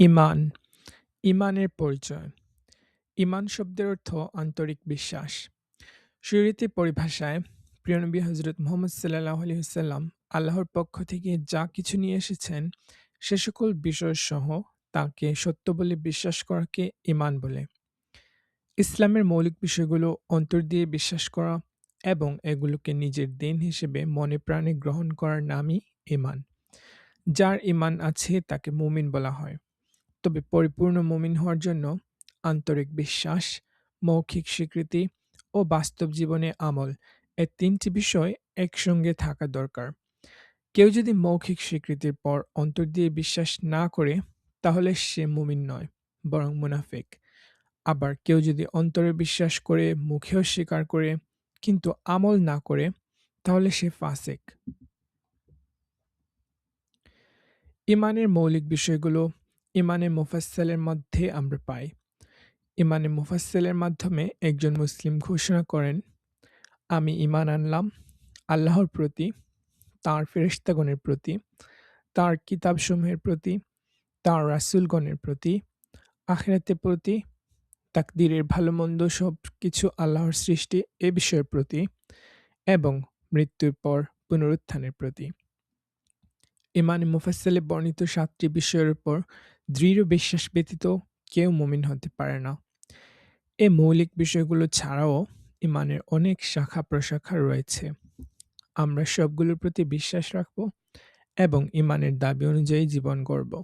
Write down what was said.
ঈমান, ঈমানের পরিচয়। ইমান শব্দের অর্থ আন্তরিক বিশ্বাস। শরীয়তি পরিভাষায় প্রিয়নবী হজরত মোহাম্মদ সাল্লাল্লাহু আলাইহি আল্লাহর পক্ষ থেকে যা কিছু নিয়ে এসেছেন সে সকল বিষয়সহ তাকে সত্য বলে বিশ্বাস করাকে ইমান বলে। ইসলামের মৌলিক বিষয়গুলো অন্তর দিয়ে বিশ্বাস করা এবং এগুলোকে নিজের দিন হিসেবে মনে প্রাণে গ্রহণ করার নামই ঈমান। যার ইমান আছে তাকে মুমিন বলা হয়। তবে পরিপূর্ণ মুমিন হওয়ার জন্য আন্তরিক বিশ্বাস, মৌখিক স্বীকৃতি ও বাস্তব জীবনে আমল এ তিনটি বিষয় একসঙ্গে থাকা দরকার। কেউ যদি মৌখিক স্বীকৃতির পর অন্তর দিয়ে বিশ্বাস না করে তাহলে সে মুমিন নয়, বরং মুনাফিক। আবার কেউ যদি অন্তরে বিশ্বাস করে মুখেও স্বীকার করে কিন্তু আমল না করে তাহলে সে ফাসেক। ইমানের মৌলিক বিষয়গুলো ইমানে মুফাসসালের মধ্যে আমরা পাই। ইমানে মুফাসসালের মাধ্যমে একজন মুসলিম ঘোষণা করেন, আমি ইমান আনলাম আল্লাহর প্রতি, তাঁর ফেরেশতাগণের প্রতি, তাঁর কিতাবসমূহের প্রতি, তাঁর রাসূলগণের প্রতি, আখেরাতের প্রতি, তাকদিরের ভালো-মন্দ সব কিছু আল্লাহর সৃষ্টি এ বিষয়ের প্রতি এবং মৃত্যুর পর পুনরুত্থানের প্রতি। ইমানে মুফাসসালে বর্ণিত সাতটি বিষয়ের উপর দৃঢ় বিশ্বাস ব্যতীত কেউ মুমিন হতে পারে না। এ মৌলিক বিষয়গুলো ছাড়াও ইমানের অনেক শাখা-প্রশাখা রয়েছে। আমরা সবগুলোর প্রতি বিশ্বাস রাখব এবং ইমানের দাবি অনুযায়ী জীবন গড়ব।